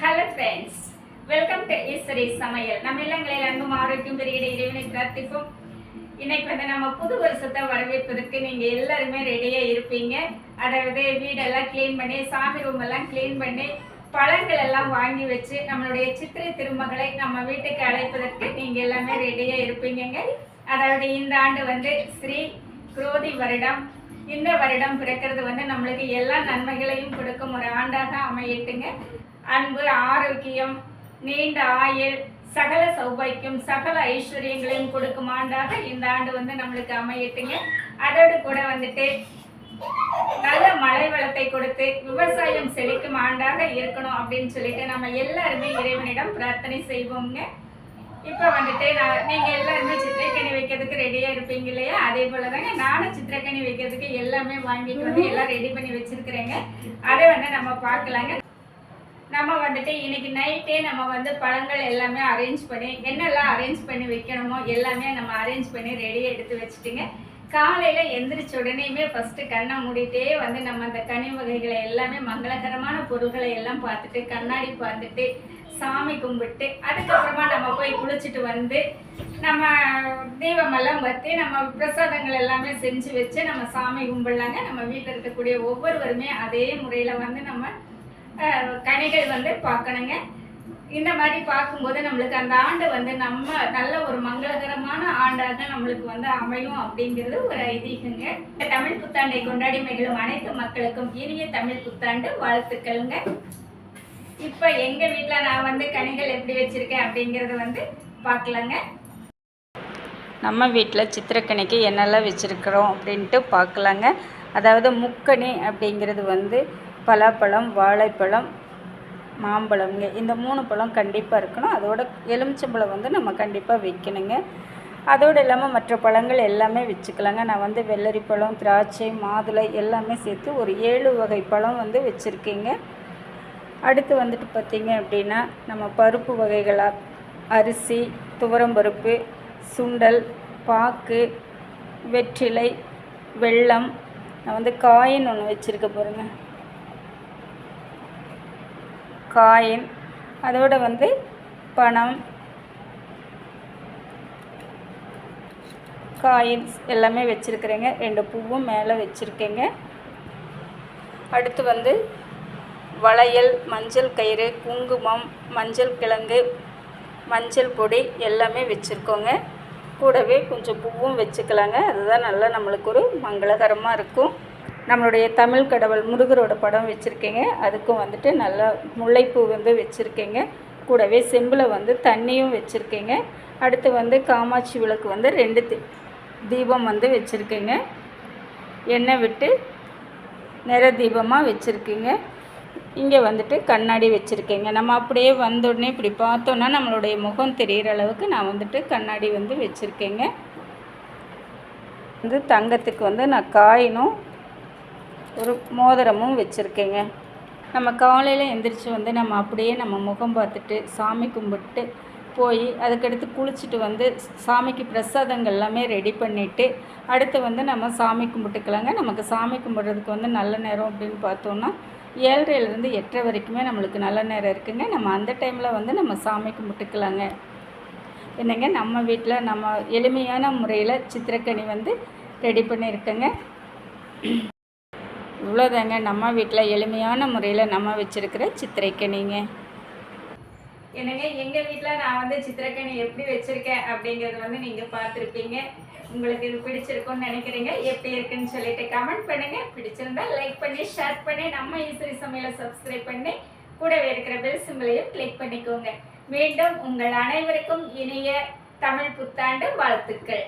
Hello friends welcome to Eswari சமையல் நம்ம இல்லங்களில் அன்பும் ஆரோக்கியம் பெருகிட இறைவனை பிரார்த்திப்போம். இன்னைக்கு வந்து நம்ம புது வருஷத்தை வரவேற்பதற்கு நீங்கள் எல்லாருமே ரெடியாக இருப்பீங்க. அதாவது வீடெல்லாம் க்ளீன் பண்ணி சாமி ரூம் எல்லாம் க்ளீன் பண்ணி பழங்கள் எல்லாம் வாங்கி வச்சு நம்மளுடைய சித்திரை திருமகளை நம்ம வீட்டுக்கு அழைப்பதற்கு நீங்கள் எல்லாமே ரெடியாக இருப்பீங்கங்க. அதாவது இந்த ஆண்டு வந்து ஸ்ரீ குரோதி வருடம். இந்த வருடம் பிறக்கிறது வந்து நம்மளுக்கு எல்லா நன்மைகளையும் கொடுக்கும் ஒரு ஆண்டாக அமையட்டுங்க. அன்பு ஆரோக்கியம் நீண்ட ஆயுள் சகல சௌபாக்கியம் சகல ஐஸ்வர்யங்களையும் கொடுக்கும் ஆண்டாக இந்த ஆண்டு வந்து நம்மளுக்கு அமையட்டுங்க. அதோடு கூட வந்துட்டு நல்ல மழை வளத்தை கொடுத்து விவசாயம் செழிக்கும் ஆண்டாக இருக்கணும் அப்படின்னு சொல்லிட்டு நம்ம எல்லாருமே இறைவனிடம் பிரார்த்தனை செய்வோங்க இப்போ வந்துட்டு நான் நீங்கள் எல்லாருமே சித்திரக்கணி வைக்கிறதுக்கு ரெடியாக இருப்பீங்க இல்லையா? அதே போல் தாங்க நானும் சித்திரக்கணி வைக்கிறதுக்கு எல்லாமே வாங்கிட்டு வந்து எல்லாம் ரெடி பண்ணி வச்சிருக்கிறேங்க. அதை வந்து நம்ம பார்க்கலாங்க. நம்ம வந்துட்டு இன்னைக்கு நைட்டே நம்ம வந்து பழங்கள் எல்லாமே அரேஞ்ச் பண்ணி என்னெல்லாம் அரேஞ்ச் பண்ணி வைக்கணுமோ எல்லாமே நம்ம அரேஞ்ச் பண்ணி ரெடியாக எடுத்து வச்சுட்டுங்க. காலையில் எந்திரிச்ச உடனேயுமே ஃபஸ்ட்டு கண்ணை மூடிட்டே வந்து நம்ம அந்த கனி வகைகளை எல்லாமே மங்களகரமான பொருள்களை எல்லாம் பார்த்துட்டு கண்ணாடி பார்த்துட்டு சாமி கும்பிட்டு அதுக்கப்புறமா நம்ம போய் குளிச்சுட்டு வந்து நம்ம தீபமெல்லாம் பற்றி நம்ம பிரசாதங்கள் எல்லாமே செஞ்சு வச்சு நம்ம சாமி கும்பிடலாங்க. நம்ம வீட்டில் இருக்கக்கூடிய ஒவ்வொருவருமே அதே முறையில் வந்து நம்ம கனிகள் வந்து பார்க்கணுங்க. இந்த மாதிரி பார்க்கும்போது நம்மளுக்கு அந்த ஆண்டு வந்து நம்ம நல்ல ஒரு மங்களகரமான ஆண்டாக நம்மளுக்கு வந்து அமையும் அப்படிங்கிறது ஒரு ஐதீகங்க. இந்த தமிழ் புத்தாண்டை கொண்டாடி மகிழும் அனைத்து மக்களுக்கும் இனிய தமிழ் புத்தாண்டு வாழ்த்துக்கள்ங்க. இப்போ எங்கள் வீட்டில் நான் வந்து கனிகள் எப்படி வச்சுருக்கேன் அப்படிங்கறத வந்து பார்க்கலாங்க. நம்ம வீட்டில் சித்திரக்கனிக்கு என்னெல்லாம் வச்சுருக்கிறோம் அப்படின்ட்டு பார்க்கலாங்க. அதாவது முக்கணி அப்படிங்கிறது வந்து பலாப்பழம் வாழைப்பழம் மாம்பழம்ங்க இந்த மூணு பழம் கண்டிப்பாக இருக்கணும். அதோட எலுமிச்சம்பழம் வந்து நம்ம கண்டிப்பாக வைக்கணுங்க. அதோடு இல்லாமல் மற்ற பழங்கள் எல்லாமே வச்சுக்கலாங்க. நான் வந்து வெள்ளரி பழம் திராட்சை மாதுளை எல்லாமே சேர்த்து ஒரு ஏழு வகை பழம் வந்து வச்சுருக்கேங்க. அடுத்து வந்துட்டு பார்த்திங்க அப்படின்னா நம்ம பருப்பு வகைகளாக அரிசி துவரம்பருப்பு சுண்டல் பாக்கு வெற்றிலை வெள்ளம் நான் வந்து காயின் ஒன்று வச்சுருக்க பாருங்கள் காயின். அதோட வந்து பணம் காயின்ஸ் எல்லாமே வச்சுருக்குறேங்க. ரெண்டு பூவும் மேலே வச்சுருக்கேங்க. அடுத்து வந்து வளையல் மஞ்சள் கயிறு குங்குமம் மஞ்சள் கிழங்கு மஞ்சள் பொடி எல்லாமே வச்சுருக்கோங்க. கூடவே கொஞ்சம் பூவும் வச்சுக்கலாங்க. அதுதான் நல்லா நம்மளுக்கு ஒரு மங்களகரமாக இருக்கும். நம்மளுடைய தமிழ் கடவுள் முருகரோட படம் வச்சுருக்கேங்க. அதுக்கும் வந்துட்டு நல்லா முல்லைப்பூ வந்து வச்சுருக்கேங்க. கூடவே செம்பில் வந்து தண்ணியும் வச்சுருக்கேங்க. அடுத்து வந்து காமாட்சி விளக்கு வந்து ரெண்டு தி- தீபம் வந்து வச்சுருக்கேங்க. எண்ணெய் விட்டு நிற தீபமாக வச்சுருக்கேங்க. இங்கே வந்துட்டு கண்ணாடி வச்சுருக்கேங்க. நம்ம அப்படியே வந்தோடனே இப்படி பார்த்தோன்னா நம்மளுடைய முகம் தெரிகிற அளவுக்கு நான் வந்துட்டு கண்ணாடி வந்து வச்சுருக்கேங்க. வந்து தங்கத்துக்கு வந்து நான் காயினும் ஒரு மோதிரமும் வச்சுருக்கேங்க. நம்ம காலையில் எந்திரிச்சு வந்து நம்ம அப்படியே நம்ம முகம் பார்த்துட்டு சாமி கும்பிட்டு போய் அதுக்கடுத்து குளிச்சுட்டு வந்து சாமிக்கு பிரசாதங்கள் எல்லாமே ரெடி பண்ணிவிட்டு அடுத்து வந்து நம்ம சாமி கும்பிட்டுக்கலாங்க. நமக்கு சாமி கும்பிட்றதுக்கு வந்து நல்ல நேரம் அப்படின்னு பார்த்தோன்னா ஏழரைலேருந்து எட்டரை வரைக்குமே நம்மளுக்கு நல்ல நேரம் இருக்குங்க. நம்ம அந்த டைமில் வந்து நம்ம சாமி கும்பிட்டுக்கலாங்க. என்னங்க நம்ம வீட்டில் நம்ம எளிமையான முறையில் சித்திரக்கனி வந்து ரெடி பண்ணியிருக்கேங்க. இவ்வளோதாங்க. நம்ம வீட்டில் எளிமையான முறையில் நம்ம வச்சுருக்கிற சித்திரைக்கணிங்க என்னங்க எங்கள் வீட்டில் நான் வந்து சித்திரக்கனி எப்படி வச்சுருக்கேன் அப்படிங்கிறது வந்து நீங்கள் பார்த்துருப்பீங்க. உங்களுக்கு இது பிடிச்சிருக்கும்னு நினைக்கிறீங்க. எப்படி இருக்குன்னு சொல்லிட்டு கமெண்ட் பண்ணுங்கள் பிடிச்சிருந்தா லைக் பண்ணி ஷேர் பண்ணி நம்ம ஈஸ்வரி சமையலை சப்ஸ்கிரைப் பண்ணி கூடவே இருக்கிற பெல் சிம்பிளையும் கிளிக் பண்ணிக்கோங்க. மீண்டும் உங்கள் அனைவருக்கும் இனிய தமிழ் புத்தாண்டு வாழ்த்துக்கள்.